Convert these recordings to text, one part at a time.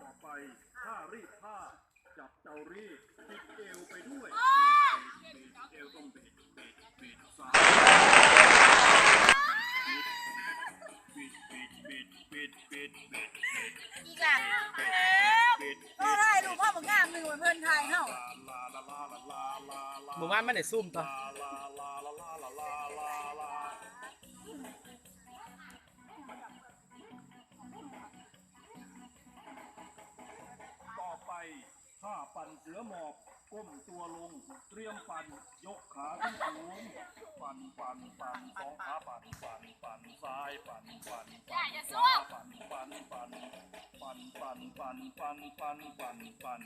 ต่อไปถ้ารีดผ้า จับเตารีดติดเอวไปด้วยติดเอวต้องเบ็ดเบ็ดเบ็ดซ้ายบิดบิดบิดบิดบิดบิดดีกแล้วบิดก็ได้ดูพ่อบมหนึ่งเหมือนเพื่อนไทยเฮ้า หมู่บ้านไม่ได้ซุ่มต่อ ถ้าปั่นเสือหมอบก้มตัวลง เตรียมปั่นยกขาขึ้นสูงปั่นปั่นปั่นสองขาปั่นปั่นปั่นซ้ายปั่นปั่นปั่นขวาปั่นปั่นปั่นปั่นปั่นปั่นปั่นปั่นปั่น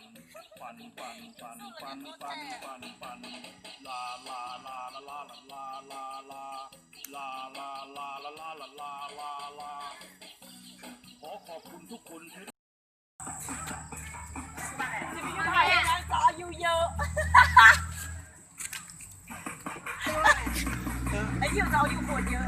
ปั่นปั่นปั่นปั่นปั่นปั่นปั่นปั่นลาลาลาลาลาลาลาลาลาลาลาลาลาลาลาลาลาขอขอบคุณทุกคนที่ไท 又找又报警